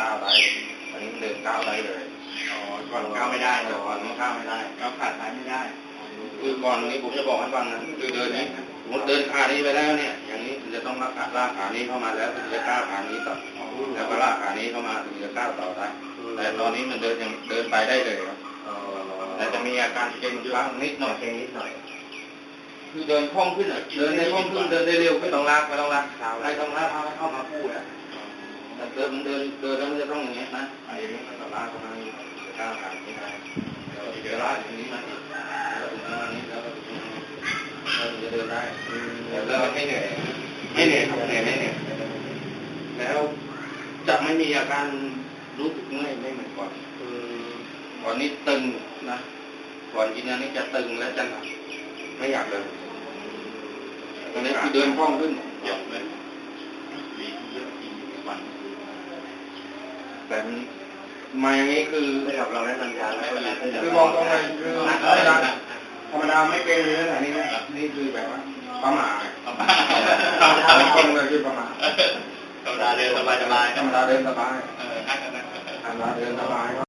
ก้าวได้อันนี้มันเดินก้าวได้เลยอ๋อก่อนก้าวไม่ได้แต่ก่อนมันก้าวไม่ได้ก้าวขาซ้ายไม่ได้คือก่อนนี้ผมจะบอกให้ฟังนะคือเดินนี้สมมติเดินขานี้ไปแล้วเนี่ย อย่างนี้คุณจะต้องลากขาลากขานี้เข้ามาแล้วถึงจะก้าวขานี้ต่อแล้วก็ลากขานี้เข้ามาถึงจะก้าวต่อได้แต่ตอนนี้มันเดินยังเดินไปได้เลยครับแต่จะมีอาการเกร็งบ้างนิดหน่อยเพียงนิดหน่อยคือเดินคล่องขึ้นอะเดินได้คล่องขึ้นเดินได้เร็วไม่ต้องลากไม่ต้องลากเท้าไม่ต้องลาก ดินเดินเดินแล้วมันจะต้องอย่างเงี้ยนะไอ้นี้มันก็ลากเข้ามานี่จะก้าวขานี้ได้แล้วก็จะลากอย่างนี้มาอีกแล้วถึงมานี้แล้วก็ถึงมานี้แล้วถึงจะเดินได้แล้วไม่เหนื่อยไม่เหนื่อยครับเหนื่อยไม่เหนื่อยแล้วจะไม่มีอาการรู้สึกเมื่อยไม่เหมือนก่อนก่อนนี้ตึงนะก่อนกินอันนี้จะตึงและจะหนักไม่อยากเดินตอนนี้คือเดินคล่องขึ้น แต่มาอย่างนี้คือไม่กับเราได้นำยาแล้วคือมองตรงเลยคือธรรมดาธรรมดาไม่เป็นเลยนะนี่นะนี่คือแบบว่าประมาทประมาณตรงเลยคือประมาทธรรมดาเดินสบายสบายธรรมดาเดินสบายเออนั่งกันนะธรรมดาเดินสบาย